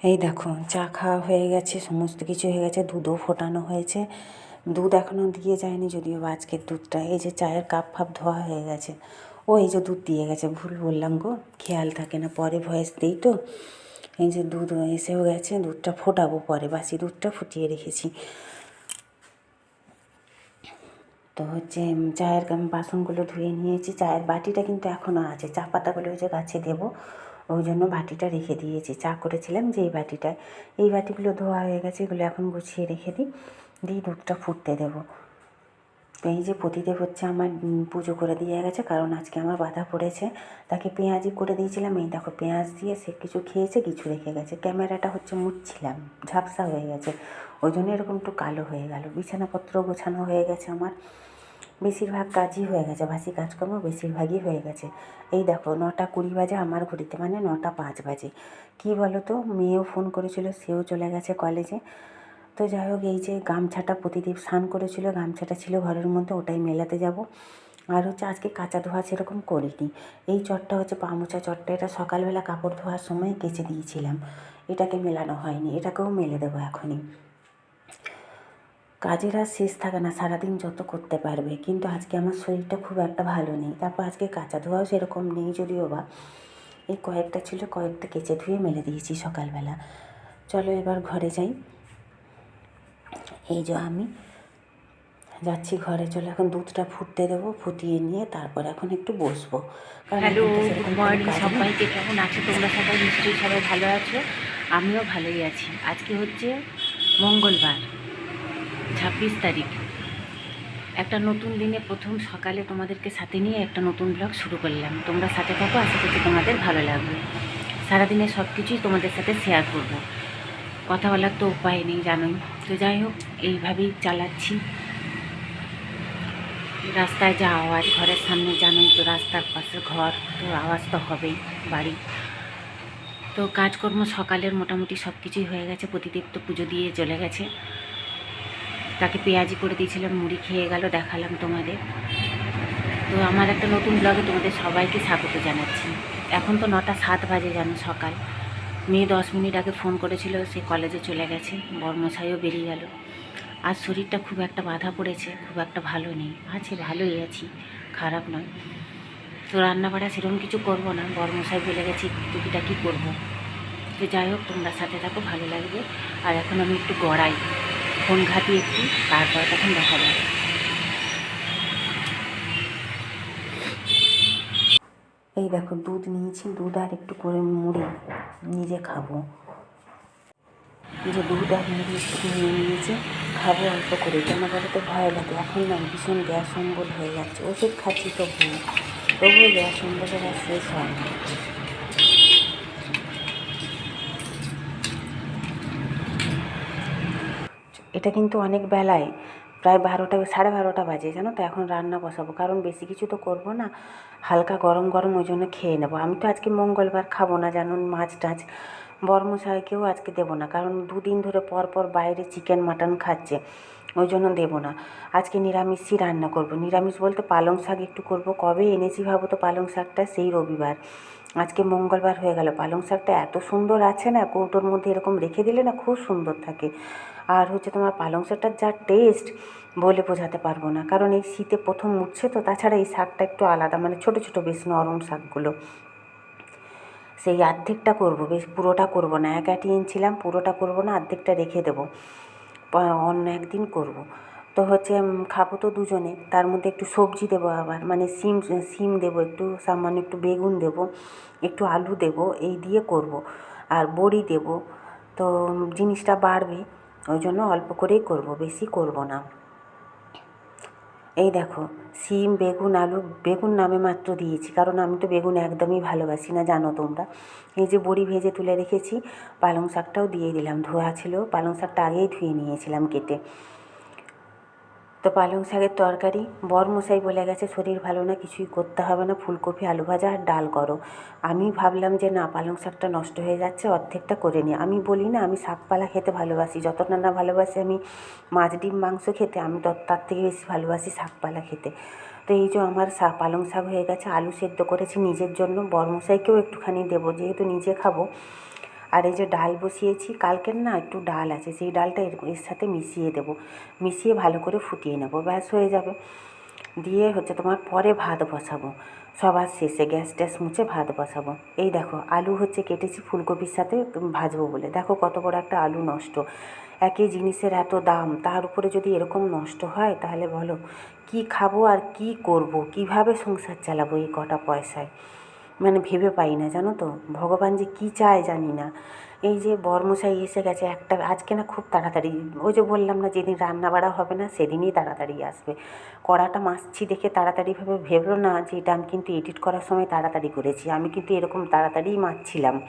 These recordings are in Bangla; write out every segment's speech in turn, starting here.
এই দেখো চা খাওয়া হয়ে গেছে, সমস্ত কিছু হয়ে গেছে, দুধও ফোটানো হয়েছে। দুধ এখনও দিয়ে যায়নি, যদিও আজকের দুধটা, এই যে চায়ের কাপ ফাপ ধোয়া হয়ে গেছে। ও এই যে দুধ দিয়ে গেছে, ভুল বললাম গো, খেয়াল থাকে না, পরে ভয়েস দিই তো। এই যে দুধ এসেও গেছে, দুধটা ফোটাবো পরে, বাসি দুধটা ফুটিয়ে রেখেছি। তো হচ্ছে চায়ের বাসনগুলো ধুয়ে নিয়েছি, চায়ের বাটিটা কিন্তু এখনও আছে, চা পাতাগুলো যে গাছে দেবো। ওই জন্য বাটিটা রেখে দিয়েছি। চা করেছিলাম যে এই বাটিটায় এই বাটিগুলো ধোয়া হয়ে গেছে, এগুলো এখন গুছিয়ে রেখে দিই। দিয়ে দুধটা ফুটতে দেবো। এই যে পতিদেব হচ্ছে আমার পুজো করে দিয়ে গেছে, কারণ আজকে আমার বাধা পড়েছে। তাকে পেঁয়াজি করে দিয়েছিলাম। এই দেখো পেঁয়াজ দিয়ে সে কিছু খেয়েছে, কিছু রেখে গেছে। ক্যামেরাটা হচ্ছে মুছছিলাম, ঝাপসা হয়ে গেছে। ওই জন্য এরকম একটু কালো হয়ে গেল। বিছানাপত্র গোছানো হয়ে গেছে আমার। বেশিরভাগ কাজই হয়ে গেছে, বাসি কাজকর্ম বেশিরভাগই হয়ে গেছে। এই দেখো, নটা কুড়ি বাজে আমার ঘড়িতে মানে নটা পাঁচ বাজে। কী বলো তো মেয়েও ফোন করেছিল, সেও চলে গেছে কলেজে তো যাই হোক, এই যে গামছাটা প্রতিদিন স্নান করেছিল, গামছাটা ছিল ঘরের মধ্যে, ওটাই মেলাতে যাব। আর হচ্ছে আজকে কাঁচা ধোয়া সেরকম করিনি। এই চটটা হচ্ছে পামোচা চটটা, এটা সকালবেলা কাপড় ধোয়ার সময় কেচে দিয়েছিলাম। এটাকে মেলানো হয়নি, এটাকেও মেলে দেবো এখনই। কাজের আর শেষ থাকে না সারাদিন যত করতে পারবে। কিন্তু আজকে আমার শরীরটা খুব একটা ভালো নেই। তারপর আজকে কাঁচা ধোয়াও সেরকম নেই যদিও বা। এই কয়েকটা ছিল কয়েকটা কেচে ধুয়ে মেলে দিয়েছি সকালবেলা। চলো এবার ঘরে যাই। এই যে আমি যাচ্ছি ঘরে। চলে এখন দুধটা ফুটতে দেবো ফুটিয়ে নিয়ে তারপর এখন একটু বসবো। কারণ হ্যালো গুড মর্নিং সবাইকে কেমন আছো? তোমরা সবাই নিশ্চয়ই সবাই ভালো আছো। আমিও ভালোই আছি। আজকে হচ্ছে মঙ্গলবার। ছাব্বিশ তারিখ। একটা নতুন দিনে প্রথম সকালে তোমাদেরকে সাথে নিয়ে একটা নতুন ব্লগ শুরু করলাম। তোমরা সাথে থাকো, আশা করছি তোমাদের ভালো লাগবে। সারাদিনে সব কিছুই তোমাদের সাথে শেয়ার করব। কথা বলার তো উপায় নেই, জানোই। তো যাই হোক, এইভাবেই চালাচ্ছি। রাস্তায় যা আওয়াজ, ঘরের সামনে জানোই তো রাস্তার পাশে ঘর, তো আওয়াজ তো হবেই, বাড়ি। তো কাজকর্ম সকালের মোটামুটি সব কিছুই হয়ে গেছে প্রতিদেব তো পুজো দিয়ে চলে গেছে। তাকে পেঁয়াজি করে দিয়েছিলাম, মুড়ি খেয়ে গেল, দেখালাম তোমাদের। তো আমার একটা নতুন ব্লগে তোমাদের সবাইকে স্বাগত জানাচ্ছি। এখন তো নটা সাত বাজে জানো সকাল। মেয়ে দশ মিনিট আগে ফোন করেছিল, সে কলেজে চলে গেছে, বর্মশাইও বেরিয়ে গেল। আর শরীরটা খুব একটা বাধা পড়েছে, খুব একটা ভালো নেই। আছে, ভালোই আছি, খারাপ নয়। তো রান্না বাড়া সেরকম কিছু করব না, বর্মশাই বলে গেছি টুকিটা কী করব। তো যাই হোক, তোমরা সাথে থাকো, ভালো লাগবে। আর এখন আমি একটু গড়াই। ফোন ঘাটি একটু, তারপর তখন দেখা যাবে। এই দেখো, দুধ নিয়েছি, দুধ আর একটু করে মুড়ি, নিজে খাব। যে দুধ আর মুড়ি একটু নিয়ে নিয়েছি, খাব অল্প করে কেন বলো তো, ভয় লাগে। এখন না, ভীষণ গ্যাস অম্বল হয়ে যাচ্ছে। ওষুধ খাচ্ছি তবু তবুও গ্যাস অম্বলের আর শেষ হয় না। এটা কিন্তু অনেক বেলায়। প্রায় বারোটা, সাড়ে বারোটা বাজে, জানো তো? এখন রান্না বসাবো। কারণ বেশি কিছু তো করব না। হালকা গরম গরম ওই জন্য খেয়ে নেব। আমি তো আজকে মঙ্গলবার খাব না জানুন মাছ টাছ। বর্মশাইকেও আজকে দেবো না। কারণ দুদিন ধরে পর পর বাইরে চিকেন, মাটন খাচ্ছে। ওই জন্য দেবো না। আজকে নিরামিষই রান্না করব। নিরামিষ বলতে পালং শাক একটু করব। কবে এনেছি ভাবো তো? পালং শাকটা সেই রবিবার। আজকে মঙ্গলবার হয়ে গেল। পালং শাকটা এত সুন্দর আছে না? কৌটোর মধ্যে এরকম রেখে দিলে না খুব সুন্দর থাকে। আর হচ্ছে তোমার পালং শাকটার যা টেস্ট বলে বোঝাতে পারব না। কারণ এই শীতে প্রথম উঠছে তো, তাছাড়া এই শাকটা একটু আলাদা মানে ছোটো ছোটো বেশ নরম শাকগুলো। সেই অর্ধেকটা করব, বেশ পুরোটা করব না এক আটি এনেছিলাম পুরোটা করব না অর্ধেকটা রেখে দেবো। অন্য একদিন করব। তো হচ্ছে খাব তো দুজনে, তার মধ্যে একটু সবজি দেবো আবার মানে সিম সিম দেবো একটু, সামান্য একটু বেগুন দেবো, একটু আলু দেবো, এই দিয়ে করব। আর বড়ি দেবো, তো জিনিসটা বাড়বে। ওই জন্য অল্প করেই করব, বেশি করব না। এই দেখো সিম বেগুন, আলু, বেগুন নামে মাত্র দিয়েছি, কারণ আমি তো বেগুন একদমই ভালোবাসি না, জানো তোমরা। এই যে বড়ি ভেজে তুলে রেখেছি, পালং শাকটাও দিয়ে দিলাম, ধোয়া ছিল, পালং শাকটা আগেই ধুয়ে নিয়েছিলাম কেটে। তো পালং শাকের তরকারি বরমশাই বলে গেছে, শরীর ভালো না, কিছুই করতে হবে না, ফুলকপি, আলু ভাজা আর ডাল করো। আমি ভাবলাম যে, না, পালং শাকটা নষ্ট হয়ে যাচ্ছে, অর্ধেকটা করে নিই। আমি বলি, না, আমি শাকপালা খেতে ভালোবাসি, যতটা না ভালোবাসি আমি মাছ, ডিম, মাংস খেতে, আমি তার থেকে বেশি ভালোবাসি শাকপালা খেতে। তো এই যে আমার শাক পালং শাক হয়ে গেছে, আলু সেদ্ধ করেছি নিজের জন্য, বরমশাইকেও একটুখানি দেবো, যেহেতু নিজে খাব। আর এই যে ডাল বসিয়েছি, কালকের না একটু ডাল আছে, সেই ডালটা এর এর সাথে মিশিয়ে দেবো। মিশিয়ে ভালো করে ফুটিয়ে নেব, ব্যাস হয়ে যাবে। দিয়ে হচ্ছে তোমার পরে ভাত বসাবো। সবার শেষে গ্যাস ট্যাস মুছে ভাত বসাবো। এই দেখো, আলু হচ্ছে কেটেছি ফুলকপির সাথে ভাজবো বলে। দেখো কত বড় একটা আলু নষ্ট। একই জিনিসের এত দাম, তার উপরে যদি এরকম নষ্ট হয়, তাহলে বলো, কি খাব আর কি করব? কীভাবে সংসার চালাবো এই কটা পয়সায়? মানে ভেবে পাই না, জানো তো? ভগবান যে কী চায় জানি না। এই যে বর্মশাই এসে গেছে একটা, আজকে না খুব তাড়াতাড়ি, ওই যে বললাম না যেদিন রান্না বাড়া হবে না সেদিনই তাড়াতাড়ি আসবে। কড়াটা মাছছি দেখে তাড়াতাড়িভাবে ভেবলো না যে এটা আমি কিন্তু এডিট করার সময় তাড়াতাড়ি করেছি। আমি কিন্তু এরকম তাড়াতাড়িই মাছছিলাম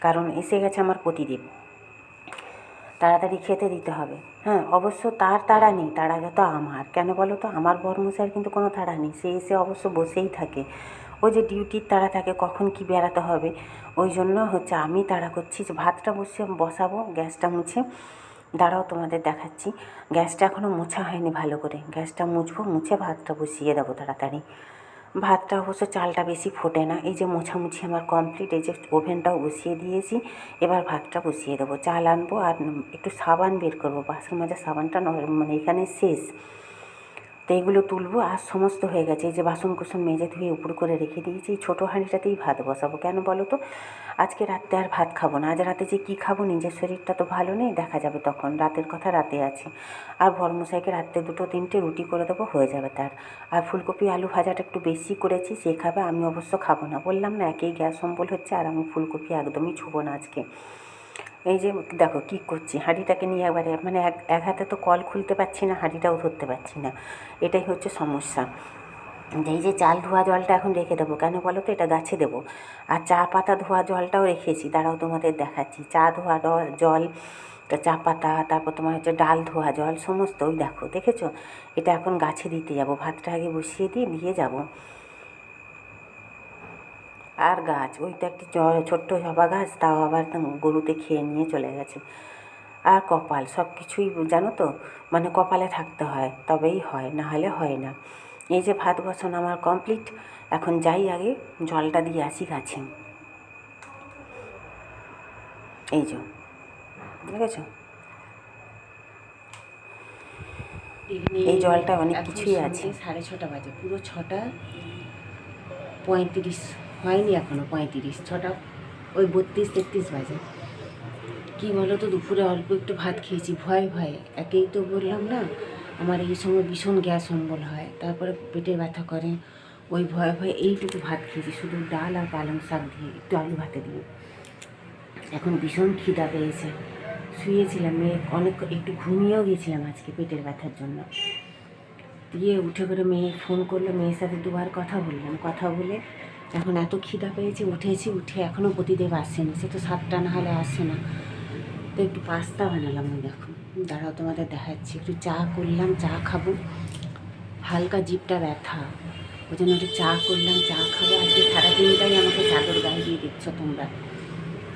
কারণ এসে গেছে আমার প্রতিদিন। তাড়াতাড়ি খেতে দিতে হবে। হ্যাঁ অবশ্য তার তাড়া নেই, তাড়া যত আমার। কেন বলো তো? আমার বর্মশাইয়ের কিন্তু কোনো তাড়া নেই। সে এসে অবশ্য বসেই থাকে। ওই যে ডিউটির তাড়া থাকে কখন কি বেড়াতে হবে। ওই জন্য হচ্ছে আমি তাড়া করছি যে ভাতটা বসে বসাবো, গ্যাসটা মুছে দাঁড়াও তোমাদের দেখাচ্ছি। গ্যাসটা এখনও মোছা হয়নি ভালো করে। গ্যাসটা মুছবো, মুছে ভাতটা বসিয়ে দেবো তাড়াতাড়ি। ভাতটা অবশ্য চালটা বেশি ফোটে না। এই যে মোছামুছি আমার কমপ্লিট এই যে ওভেনটাও বসিয়ে দিয়েছি। এবার ভাতটা বসিয়ে দেবো। চাল আনব আর একটু সাবান বের করব। বাসন মাজার সাবানটা মানে এখানে শেষ। তো এইগুলো তুলবো আর সমস্ত হয়ে গেছে। এই যে বাসন কুসন মেজে ধুয়ে উপর করে রেখে দিয়েছি। এই ছোটো হাঁড়িটাতেই ভাত বসাবো। কেন বলো তো? আজকে রাতে আর ভাত খাব না। আজ রাতে যে কী খাব? নিজের শরীরটা তো ভালো নেই। দেখা যাবে তখন। রাতের কথা রাতে আছে। আর ভরমশাইকে রাত্রে দুটো তিনটে রুটি করে দেবো, হয়ে যাবে তার। আর ফুলকপি আলু ভাজাটা একটু বেশি করেছি, সে খাবে, আমি অবশ্য খাব না। বললাম না, একেই গ্যাস অম্বল হচ্ছে আর আমি ফুলকপি একদমই ছুবো না আজকে। এই যে দেখো কী করছি, হাঁড়িটাকে নিয়ে একবারে মানে এক এক হাতে তো কল খুলতে পারছি না, হাঁড়িটাও ধরতে পারছি না। এটাই হচ্ছে সমস্যা। এই যে চাল ধোয়া জলটা এখন রেখে দেবো, কেন বলো তো এটা গাছে দেবো। আর চা পাতা ধোয়া জলটাও রেখেছি তারাও তোমাদের দেখাচ্ছি। চা ধোয়া জল চা পাতা, তারপর তোমার হচ্ছে ডাল ধোয়া জল, সমস্ত ওই দেখো, দেখেছ? এটা এখন গাছে দিতে যাব, ভাতটা আগে বসিয়ে দিয়ে দিয়ে যাব। আর গাছ, ওইটা একটি ছোট্ট জবা গাছ, তাও আবার গরুতে খেয়ে নিয়ে চলে গেছে। আর কপাল, সব কিছুই জানো তো মানে কপালে থাকতে হয়, তবেই হয়, না হলে হয় না। এই যে ভাত বসানো আমার কমপ্লিট এখন যাই আগে, জলটা দিয়ে আসি গাছে। এই যে, দেখেছ? এই জলটা অনেক কিছুই আছে। সাড়ে ছটা বাজে, পুরো ছটা পঁয়ত্রিশ। হয়নি এখনও, পঁয়ত্রিশ, ছটা, ওই বত্রিশ, তেত্রিশ বাজে। কি বলো তো দুপুরে অল্প একটু ভাত খেয়েছি, ভয় ভয়ে। একেই তো বললাম না, আমার এই সময় ভীষণ গ্যাস অম্বল হয়, তারপরে পেটে ব্যথা করে, ওই ভয়ে ভয়ে এইটুকু ভাত খেয়েছি, শুধু ডাল আর পালং শাক দিয়ে, একটু আলু ভাতে দিয়ে। এখন ভীষণ খিদা পেয়েছে, শুয়েছিলাম, মেয়ে অনেক একটু ঘুমিয়েও গেছিলাম আজকে পেটের ব্যথার জন্য। দিয়ে উঠে করে মেয়ে ফোন করল, মেয়ের সাথে দুবার কথা বললাম, কথা বলে এখন এত খিদা পেয়েছে, উঠেছি, উঠে এখনও প্রতিদেব আসেনি, সে তো সাতটা না হলে আসে না। তো একটু পাস্তা বানালাম ওই দেখো। দাঁড়াও, তোমাদের দেখাচ্ছি। একটু চা করলাম, চা খাব। হালকা জিপটা ব্যথা। ওই জন্য একটু চা করলাম, চা খাব। আজকে সারাদিনটাই আমাকে চাদর গায়ে দিয়ে দিচ্ছ তোমরা।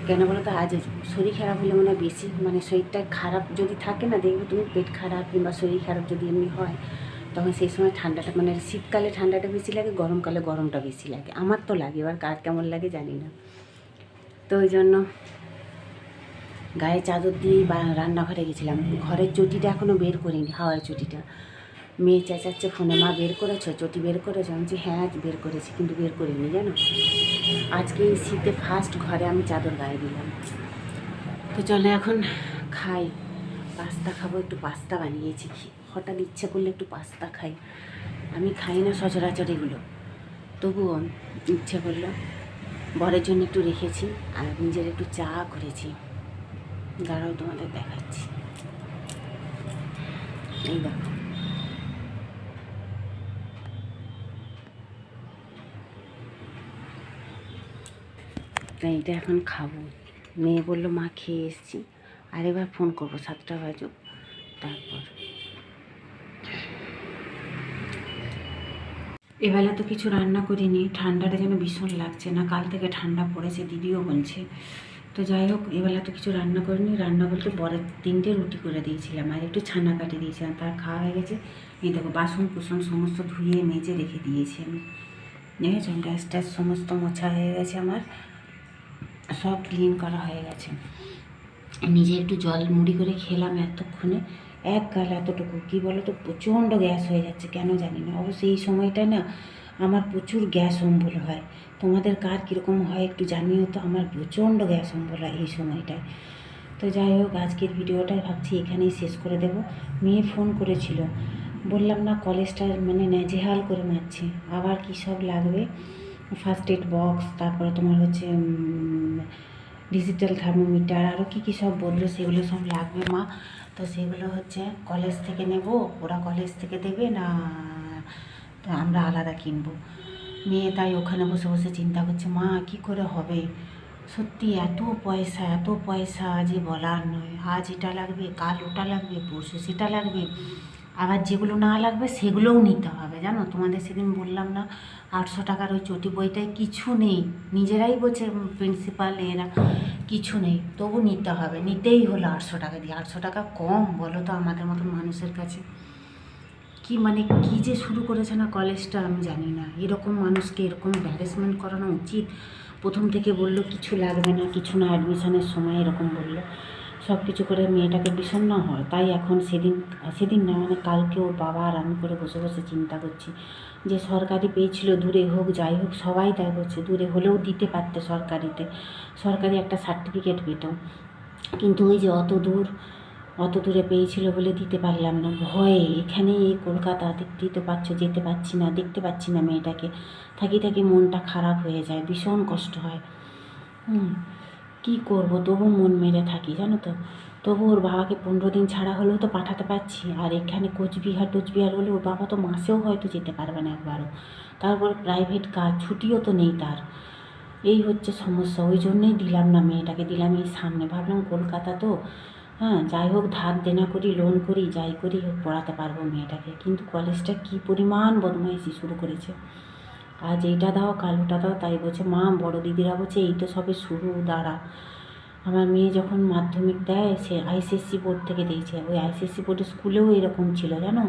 কেন বলো তো, আজ শরীর খারাপ হলে মনে হয় বেশি মানে শরীরটা খারাপ যদি থাকে না, দেখবে তুমি পেট খারাপ কিংবা শরীর খারাপ যদি এমনি হয়। তখন সেই সময় ঠান্ডাটা মানে শীতকালে ঠান্ডাটা বেশি লাগে, গরমকালে গরমটা বেশি লাগে। আমার তো লাগে, এবার কার কেমন লাগে জানি না। তো ওই জন্য গায়ে চাদর দিয়ে বা, রান্নাঘরে গেছিলাম। ঘরের চটিটা এখনও বের করিনি, হাওয়ার চটিটা। মেয়ে চেঁচাচ্ছে, ফোনে, মা, বের করেছ? চটি বের করেছ? আমি বলছি হ্যাঁ বের করেছি, কিন্তু বের করিনি, জানো? আজকে এই শীতে ফার্স্ট ঘরে আমি চাদর গায়ে দিলাম। তো চলো এখন খাই। পাস্তা খাব, একটু পাস্তা বানিয়েছি। হঠাৎ ইচ্ছে করলে একটু পাস্তা খাই। আমি খাই না সচরাচর এগুলো। তবুও ইচ্ছে করল। বরের জন্য একটু রেখেছি আর নিজের একটু চা করেছি। দাঁড়াও তোমাদের দেখাচ্ছি। এই দেখো। তাই এটা এখন খাব। মেয়ে বলল, মা, খেয়ে এসছি। আর এবার ফোন করব, সাতটা বাজুক। তারপর এবেলা তো কিছু রান্না করিনি, ঠান্ডাটা যেন ভীষণ লাগছে। না, কাল থেকে ঠান্ডা পড়েছে, দিদিও বলছে। তো যাই হোক, এবেলা তো কিছু রান্না করিনি। রান্না বলতে পরে তিনটে রুটি করে দিয়েছিলাম, আর একটু ছানা কাটে দিয়েছিলাম। তার খাওয়া হয়ে গেছে। এই দেখো বাসন কুসন সমস্ত ধুয়ে, মেজে রেখে দিয়েছি আমি। দেখেছ গ্যাস ট্যাস সমস্ত মোছা হয়ে গেছে আমার। সব ক্লিন করা হয়ে গেছে। নিজে একটু জল মুড়ি করে খেলাম এতক্ষণে। এক গাল এতটুকু, কী বলো তো প্রচণ্ড গ্যাস হয়ে যাচ্ছে, কেন জানি না। অবশ্য এই সময়টায় না আমার প্রচুর গ্যাস অম্বল হয়। তোমাদের কার কীরকম হয় একটু জানিও তো, আমার প্রচণ্ড গ্যাস অম্বল হয় এই সময়টায়। তো যাই হোক, আজকের ভিডিওটা ভাবছি এখানেই শেষ করে দেব। মেয়ে ফোন করেছিল। বললাম, না কলেজটা মানে নেজেহাল করে মারছে। আবার কী সব লাগবে? ফার্স্ট এড বক্স তারপরে তোমার হচ্ছে ডিজিটাল থার্মোমিটার আরও কী কী সব বলল, সেগুলো সব লাগবে মা। তো সেগুলো হচ্ছে কলেজ থেকে নেব, ওরা কলেজ থেকে দেবে না আমরা আলাদা কিনবো। মেয়ে তাই ওখানে বসে বসে চিন্তা করছে, মা, কি করে হবে? সত্যি এত পয়সা এত পয়সা যে বলার নয়। আজ এটা লাগবে, কাল ওটা লাগবে, পরশু সেটা লাগবে। আবার যেগুলো না লাগবে সেগুলোও নিতে হবে, জানো? তোমাদের সেদিন বললাম না, আটশো টাকার ওই চটি বইটায় কিছু নেই। নিজেরাই বলছে প্রিন্সিপাল এরা কিছু নেই, তবু নিতে হবে। নিতেই হলো আটশো টাকা দিয়ে। আটশো টাকা কম, বলো তো আমাদের মতন মানুষের কাছে। কি মানে কি যে শুরু করেছে না কলেজটা আমি জানি না। এরকম মানুষকে এরকম হ্যারাসমেন্ট করানো উচিত। প্রথম থেকে বলল, কিছু লাগবে না, কিছু না অ্যাডমিশনের সময় এরকম বলল। সব কিছু করে মেয়েটাকে বিষণ্ণ হয়। তাই এখন সেদিন সেদিন না মানে কালকে ওর বাবা আর আমি করে বসে বসে চিন্তা করছি যে সরকারি পেয়েছিল দূরে হোক, যাই হোক, সবাই তাই বলছে দূরে হলেও দিতে পারতে সরকারিতে। সরকারি একটা সার্টিফিকেট পেত কিন্তু ওই যে অত দূর, অত দূরে পেয়েছিল বলে দিতে পারলাম না। ভয়ে এখানে এই কলকাতা দেখতেই তো পাচ্ছ, যেতে পারছি না, দেখতে পাচ্ছি না মেয়েটাকে। থাকি থাকি মনটা খারাপ হয়ে যায়, ভীষণ কষ্ট হয়। হুম। কী করব? তবু মন মেরে থাকি, জানো তো। তবু ওর বাবাকে পনেরো দিন ছাড়া হলেও তো পাঠাতে পারছি। আর এখানে কোচবিহার টোচবিহার হলে ওর বাবা তো মাসেও হয়তো যেতে পারবে না একবারও। তারপর প্রাইভেট কাজ, ছুটিও তো নেই তার। এই হচ্ছে সমস্যা। ওই জন্যই দিলাম না মেয়েটাকে। দিলাম এই সামনে। ভাবলাম কলকাতা তো। হ্যাঁ যাই হোক, ধার দেনা করি লোন করি, যাই করি হোক পড়াতে পারব মেয়েটাকে। কিন্তু কলেজটা কী পরিমাণ বদমাইশি শুরু করেছে। আজ এইটা দাও, কাল ওটা দাও, তাই বলছে, মা, বড় দিদিরা বলছে, এই তো সবে শুরু, দাঁড়া। আমার মেয়ে যখন মাধ্যমিক দেয়, সে আইসিএসসি বোর্ড থেকে দিয়েছে। ওই আইসিএসসি বোর্ডের স্কুলেও এরকম ছিল, জানো?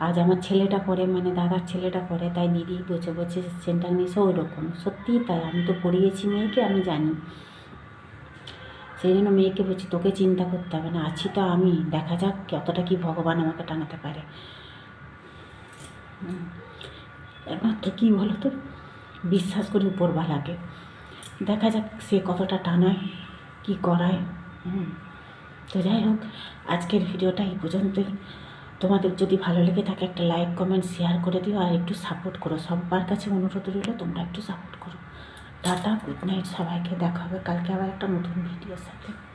আজ আমার ছেলেটা পড়ে মানে দাদার ছেলেটা পড়ে, তাই দিদি বলছে বলছে, সেন্টার নিয়েছে ওই রকম সত্যিই তাই, আমি তো পড়িয়েছি মেয়েকে, আমি জানি। সেই জন্য মেয়েকে বলছি, তোকে চিন্তা করতে হবে না, আছি তো আমি, দেখা যাক কতটা কি ভগবান আমাকে টানাতে পারে। একমাত্র কী বলো তো বিশ্বাস করি উপরওয়ালাকে দেখা যাক সে কতটা টানায়, কি করায়। হুম। তো যাই হোক, আজকের ভিডিওটা এই পর্যন্তই। তোমাদের যদি ভালো লেগে থাকে, একটা লাইক কমেন্ট শেয়ার করে দিও আর একটু সাপোর্ট করো। সবার কাছে অনুরোধ রইল, তোমরা একটু সাপোর্ট করো। টাটা গুড নাইট সবাইকে। দেখা হবে কালকে আবার একটা নতুন ভিডিওর সাথে।